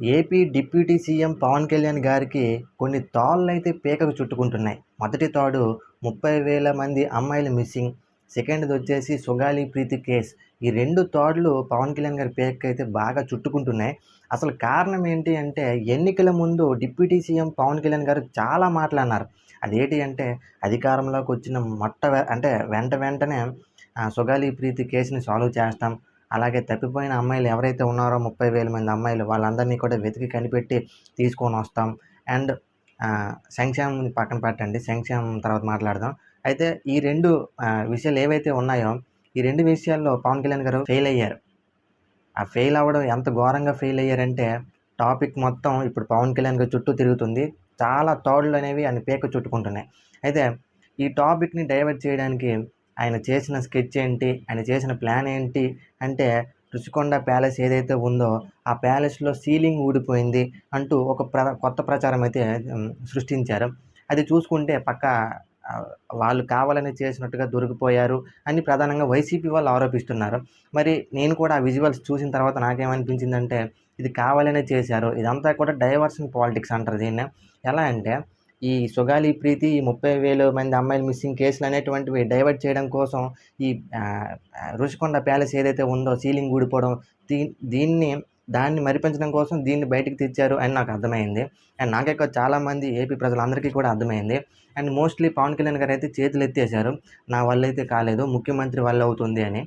AP deputy CM Pawan Kalyan గారికి కొన్ని తాళ్ళు అయితే పీకకు చుట్టుకుంటున్నాయి. మొదటి తాడు ముప్పై వేల మంది అమ్మాయిలు మిస్సింగ్. సెకండ్ది వచ్చేసి సుగాలి ప్రీతి కేస్. ఈ రెండు తాడులు పవన్ కళ్యాణ్ గారి పేరుకి అయితే బాగా చుట్టుకుంటున్నాయి. అసలు కారణం ఏంటి అంటే ఎన్నికల ముందు డిప్యూటీ సీఎం పవన్ కళ్యాణ్ గారు చాలా మాట్లాడినారు. అదేంటి అంటే అధికారంలోకి వచ్చిన మొట్ట అంటే వెంట వెంటనే సుగాలి ప్రీతి కేసుని సాల్వ్ చేస్తాం. అలాగే తప్పిపోయిన అమ్మాయిలు ఎవరైతే ఉన్నారో ముప్పై వేల మంది అమ్మాయిలు వాళ్ళందరినీ కూడా వెతికి కనిపెట్టి తీసుకొని వస్తాం. అండ్ సంక్షేమం పక్కన పెట్టండి. సంక్షేమం తర్వాత మాట్లాడదాం. అయితే ఈ రెండు విషయాలు ఏవైతే ఉన్నాయో ఈ రెండు విషయాల్లో పవన్ కళ్యాణ్ గారు ఫెయిల్ అయ్యారు. ఆ ఫెయిల్ అవ్వడం ఎంత ఘోరంగా ఫెయిల్ అయ్యారంటే టాపిక్ మొత్తం ఇప్పుడు పవన్ కళ్యాణ్ గారి చుట్టూ తిరుగుతుంది. చాలా తోడులు అనేవి ఆయన పేక చుట్టుకుంటున్నాయి. అయితే ఈ టాపిక్ని డైవర్ట్ చేయడానికి ఆయన చేసిన స్కెచ్ ఏంటి? ఆయన చేసిన ప్లాన్ ఏంటి? అంటే రుషికొండ ప్యాలెస్ ఏదైతే ఉందో ఆ ప్యాలెస్లో సీలింగ్ ఊడిపోయింది అంటూ ఒక ప్ర కొత్త ప్రచారం అయితే సృష్టించారు. అది చూసుకుంటే పక్క వాళ్ళు కావాలని చేసినట్టుగా దొరికిపోయారు అని ప్రధానంగా వైసీపీ వాళ్ళు ఆరోపిస్తున్నారు. మరి నేను కూడా ఆ విజువల్స్ చూసిన తర్వాత నాకేమనిపించిందంటే ఇది కావాలనే చేశారు. ఇదంతా కూడా డైవర్షన్ పాలిటిక్స్ అంటారు దీన్ని. ఎలా అంటే ఈ సుగాలి ప్రీతి ఈ ముప్పై వేలు మంది అమ్మాయిలు మిస్సింగ్ కేసులు అనేటువంటివి డైవర్ట్ చేయడం కోసం ఈ రుషికొండ ప్యాలెస్ ఏదైతే ఉందో సీలింగ్ ఊడిపోవడం దీ దీన్ని దాన్ని మరిపించడం కోసం దీన్ని బయటకు తెచ్చారు అని నాకు అర్థమైంది. అండ్ నాకే చాలామంది ఏపీ ప్రజలందరికీ కూడా అర్థమైంది. అండ్ మోస్ట్లీ పవన్ కళ్యాణ్ గారు అయితే చేతులు ఎత్తేసారు నా వల్ల అయితే కాలేదు ముఖ్యమంత్రి వల్ల అవుతుంది అని.